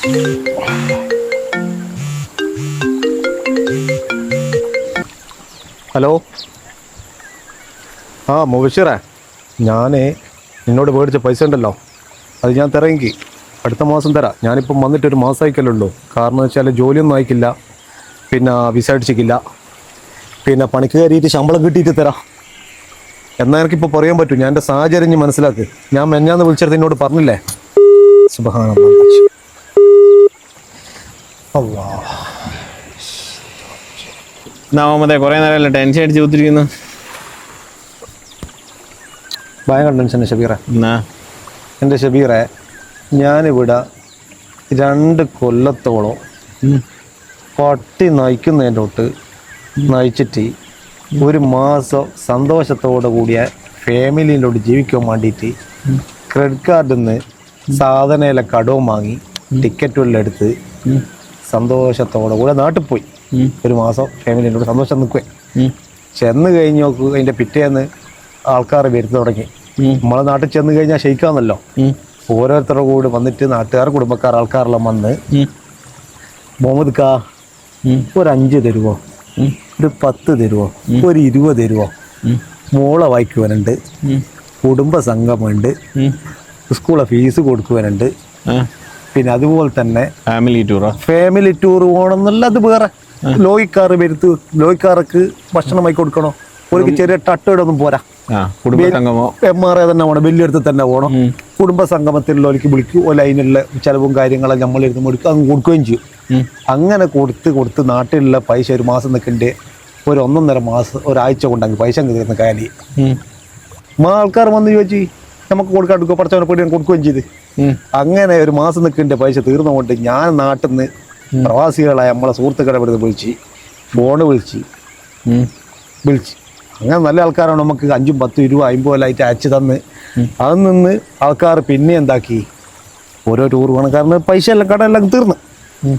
Hello. ആ മുബഷിറേ. ഞാൻ നിന്നോട് മേടിച്ച പൈസ ഉണ്ടല്ലോ. അത് ഞാൻ തരാമെങ്കിൽ അടുത്ത മാസം തരാം. ഞാനിപ്പം വന്നിട്ട് ഒരു മാസം കാരണം വെച്ചാൽ ജോലിയൊന്നും അയക്കില്ല പിന്നെ വിസ അടിച്ചിക്കില്ല. പിന്നെ പണിക്ക് കയറിയിട്ട് ശമ്പളം കിട്ടിയിട്ട് തരാം. എന്നാൽ എനിക്കിപ്പോൾ പറയാൻ പറ്റും. ഞാൻ എന്റെ സാഹചര്യം മനസ്സിലാക്ക്. ഞാൻ മെഞ്ഞാന്ന് വിളിച്ചെടുത്ത് എന്നോട് പറഞ്ഞില്ലേ? സുബഹാന മുഹമ്മദേ കുറെ നേരം ടെൻഷൻ അടിച്ച് കുത്തിരിക്കുന്നു? ഭയങ്കര ടെൻഷൻ ഷബീറ. എന്നാ? എന്റെ ഷബീറെ ഞാനിവിടെ രണ്ട് കൊല്ലത്തോളം പട്ടി നയിക്കുന്നതിന്റെ തൊട്ട് നയിച്ചിട്ട് ഒരു മാസം സന്തോഷത്തോടെ കൂടിയ ഫാമിലിയിലോട്ട് ജീവിക്കാൻ വേണ്ടിയിട്ട് ക്രെഡിറ്റ് കാർഡിൽ നിന്ന് സാധനയിലെ കടവും വാങ്ങി ടിക്കറ്റുകളിലെടുത്ത് സന്തോഷത്തോടെ കൂടെ നാട്ടിൽ പോയി. ഒരു മാസം ഫാമിലിന്റെ സന്തോഷം നിൽക്കുവേ. ചെന്ന് കഴിഞ്ഞ് നോക്ക് അതിന്റെ പിറ്റേന്ന് ആൾക്കാർ വരുന്നു തുടങ്ങി. നമ്മളെ നാട്ടിൽ ചെന്ന് കഴിഞ്ഞാൽ ഷെയ്ക്കാന്നല്ലോ ഓരോരുത്തരുടെ കൂടെ വന്നിട്ട് നാട്ടുകാർ കുടുംബക്കാർ ആൾക്കാരെല്ലാം വന്ന് മുഹമ്മദ് കാ ഒരു അഞ്ച് തരുവോ? ഒരു പത്ത് തരുവോ? ഒരു ഇരുപത് തരുവോ? മോളെ വായിക്കുവാനുണ്ട്. കുടുംബ സംഗമുണ്ട് സ്കൂളെ ഫീസ് കൊടുക്കുവാനുണ്ട്. പിന്നെ അതുപോലെ തന്നെ ഫാമിലി ടൂർ ഫാമിലി ടൂർ പോകണമെന്നുള്ള അത് വേറെ. ലോയിക്കാർ വരുത്ത് ലോയിക്കാർക്ക് ഭക്ഷണമായി കൊടുക്കണോ? ഒരു ചെറിയ ടട്ടോടൊന്നും പോരാ. എം ആർ എ തന്നെ പോകണം വലിയടുത്ത് തന്നെ പോകണം കുടുംബ സംഗമത്തിലുള്ളവർക്ക് വിളിക്കും. ഓല അതിനുള്ള ചിലവും കാര്യങ്ങളും നമ്മളിരുന്ന് കൊടുക്കും. അങ്ങ് കൊടുക്കുകയും ചെയ്യും. അങ്ങനെ കൊടുത്ത് കൊടുത്ത് നാട്ടിലുള്ള പൈസ ഒരു മാസം നിൽക്കണ്ടേ. ഒരു ഒന്നൊന്നര മാസം ഒരാഴ്ച കൊണ്ട് അങ്ങ് പൈസ അങ്ങ് തീർന്ന കാലി. ആൾക്കാർ വന്ന് ചോദിച്ചു നമുക്ക് കൊടുക്കാൻ കൊടുക്കുക പഠിച്ചവനെ പേടി കൊടുക്കുകയും ചെയ്ത്. അങ്ങനെ ഒരു മാസം നിൽക്കേണ്ട പൈസ തീർന്നുകൊണ്ട് ഞാൻ നാട്ടിൽ നിന്ന് പ്രവാസികളായ നമ്മളെ സുഹൃത്തുക്കളെ ഇവിടുന്ന് വിളിച്ച് ഫോണ് വിളിച്ച് വിളിച്ച്. അങ്ങനെ നല്ല ആൾക്കാരാണ് നമുക്ക് അഞ്ചും പത്തും ഇരുപത് അമ്പതിലായിട്ട് അയച്ചു തന്ന്. അത് നിന്ന് ആൾക്കാർ പിന്നെ എന്താക്കി? ഓരോ ടൂർ പോകണം കാരണം പൈസ എല്ലാം കടമെല്ലാം തീർന്ന്.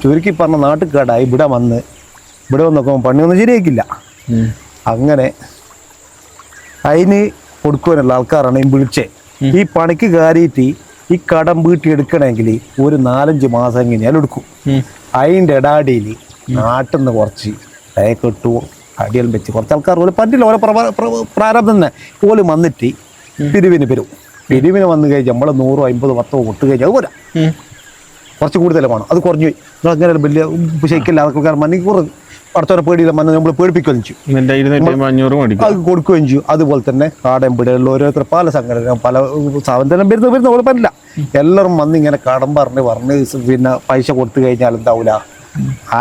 ചുരുക്കി പറഞ്ഞ നാട്ടുകാടായി കടായി ഇവിടെ വന്ന് ഇവിടെ വന്ന് നോക്കുമ്പോൾ പണിയൊന്നും ശരിയാക്കില്ല അങ്ങനെ അതിന് കൊടുക്കുവാനുള്ള ആൾക്കാരാണ് ഈ വിളിച്ചേ. ഈ പണിക്ക് കയറിയിട്ട് ഈ കടം വീട്ടി എടുക്കണമെങ്കിൽ ഒരു നാലഞ്ച് മാസം കഴിഞ്ഞാൽ എടുക്കും. അതിന്റെ ഇടാടിയിൽ നാട്ടിൽ നിന്ന് കുറച്ച് തയക്കെട്ടു അടിയെല്ലാം വെച്ച് കുറച്ച് ആൾക്കാർ പോലും പറ്റില്ല ഓരോ പ്രാരബ്ധം തന്നെ. പോലും വന്നിട്ട് പിരിവിന് വരും. പിരിവിന് വന്നു കഴിഞ്ഞാൽ നമ്മൾ നൂറോ അമ്പതോ പത്തോ കൊട്ട് കഴിഞ്ഞാൽ അത് പോരാ. കുറച്ച് കൂടുതൽ വേണം. അത് കുറഞ്ഞു പോയി. നിങ്ങൾ അങ്ങനെ വലിയ ശരിക്കില്ല അതൊക്കെ മണിക്കൂർ അടുത്തവരെ പേടിയില്ല മണ്ണ് നമ്മൾ പേടിപ്പിക്കുകയും ചെയ്യും. അത് കൊടുക്കുകയും ചെയ്യും. അതുപോലെ തന്നെ കാടമ്പിടയുള്ള ഓരോരുത്തർ പല സംഘടന പല സാധനം വരുന്ന വരുന്ന പോലെ പറ്റില്ല. എല്ലാവരും വന്ന് ഇങ്ങനെ കടം പറഞ്ഞ് പറഞ്ഞ് പിന്നെ പൈസ കൊടുത്തു കഴിഞ്ഞാൽ എന്താവൂല?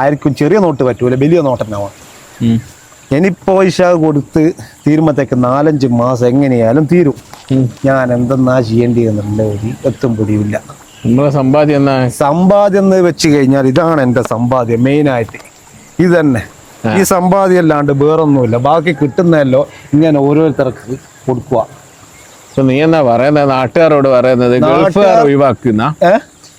ആർക്കും ചെറിയ നോട്ട് പറ്റൂല വലിയ നോട്ടെന്നാവാം. ഇനി പൈസ കൊടുത്ത് തീരുമ്പത്തേക്ക് നാലഞ്ച് മാസം എങ്ങനെയാലും തീരും. ഞാൻ എന്തെന്നാ ചെയ്യേണ്ടിയെന്നുള്ള ഒരു എത്തും പിടിയില്ല സമ്പാദ്യം എന്നാ? സമ്പാദ്യം എന്ന് വെച്ച് കഴിഞ്ഞാൽ ഇതാണ് എന്റെ സമ്പാദ്യം മെയിനായിട്ട്. ഇത് തന്നെ ഈ സമ്പാദ്യം അല്ലാണ്ട് വേറൊന്നുമില്ല. ബാക്കി കിട്ടുന്നതല്ലോ ഇങ്ങനെ ഓരോരുത്തർക്ക് കൊടുക്കുക. നീ എന്നാ പറയുന്നത് നാട്ടുകാരോട് പറയുന്നത് ഗൾഫുകാർ ഒഴിവാക്കുന്ന?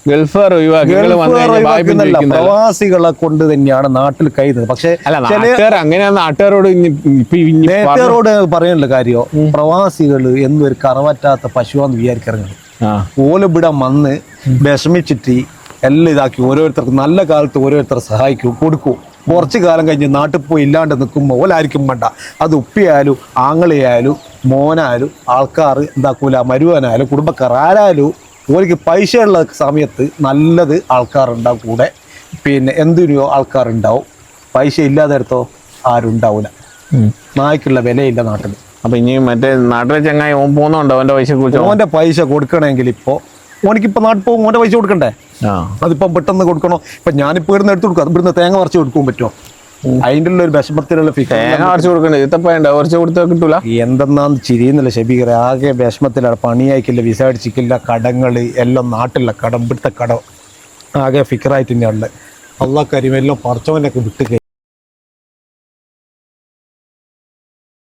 ഗൾഫുകാർ ഒഴിവാക്കി. നിങ്ങൾ വന്നു ഗൾഫുകാർ കഴിഞ്ഞാൽ വായ്പ ഒഴിവാക്കുന്നതല്ല, ചോദിക്കുന്നതല്ല പ്രവാസികളെ കൊണ്ട് തന്നെയാണ് നാട്ടിൽ കഴിയുന്നത്. പക്ഷേ അങ്ങനെയാണ്. നാട്ടുകാരോട് പറഞ്ഞ- പറയാനുള്ള കാര്യോ. പ്രവാസികൾ എന്നൊരു ഒരു കറവറ്റാത്ത പശുവാന്ന് ഓലിവിടം ഓലിവിടെ വന്ന് വിഷമിച്ചിട്ട് എല്ലാം ഇതാക്കി ഓരോരുത്തർക്ക് നല്ല കാലത്ത് ഓരോരുത്തർ സഹായിക്കും കൊടുക്കും. കുറച്ച് കാലം കഴിഞ്ഞ് നാട്ടിൽ പോയി ഇല്ലാണ്ട് നിൽക്കുമ്പോൾ ഓലായിരിക്കും വേണ്ട. അത് ഉപ്പിയായാലും ആങ്ങളിയായാലും മോനായാലും ആൾക്കാർ എന്താക്കൂല മരുവനായാലും കുടുംബക്കാർ ആരായാലും ഓലിക്ക് പൈസ ഉള്ള സമയത്ത് നല്ലത് ആൾക്കാരുണ്ടാവും കൂടെ. പിന്നെ എന്തിനോ ആൾക്കാരുണ്ടാവും. പൈസ ഇല്ലാതെ എടുത്തോ ആരും ഉണ്ടാവില്ല നായ്ക്കുള്ള വിലയില്ല നാട്ടിൽ അപ്പൊ ഇനി മറ്റേ നാട്ടിലെ ചങ്ങായി ഓൻ പോകുന്നുണ്ടോ? അവന്റെ പൈസ ഓന്റെ പൈസ കൊടുക്കണമെങ്കിൽ ഇപ്പോൾ ഓനിക്കിപ്പോ നാട്ടിൽ പോകും ഓന്റെ പൈസ കൊടുക്കണ്ടേ? അതിപ്പം പെട്ടെന്ന് കൊടുക്കണോ? ഇപ്പൊ ഞാനിപ്പോ ഇവിടുന്ന് എടുത്ത് കൊടുക്കാം. ഇവിടുന്ന് തേങ്ങ പറിച്ച് കൊടുക്കാൻ പറ്റുമോ അതിന്റെ ഉള്ള ഒരു വിഷമത്തിലുള്ള ഫീ തേങ്ങ കുറച്ച് കൊടുക്കണ്ടേ. ഇതപ്പണ്ട കുറച്ച് കൊടുത്താൽ കിട്ടൂല? എന്തെന്നാന്ന് ചിരിയുന്നില്ല ഷബീഖർ ആകെ വിഷമത്തിലാണ് പണിയായിക്കില്ല വിസ അടിച്ചിക്കില്ല കടങ്ങൾ എല്ലാം നാട്ടിലുള്ള കടം ഇവിടുത്തെ കടം. ആകെ ഫിക്കറായിട്ട് തന്നെയാണ് അള്ളാഹ് കരിമെല്ലാം പറിച്ചവനൊക്കെ വിട്ട്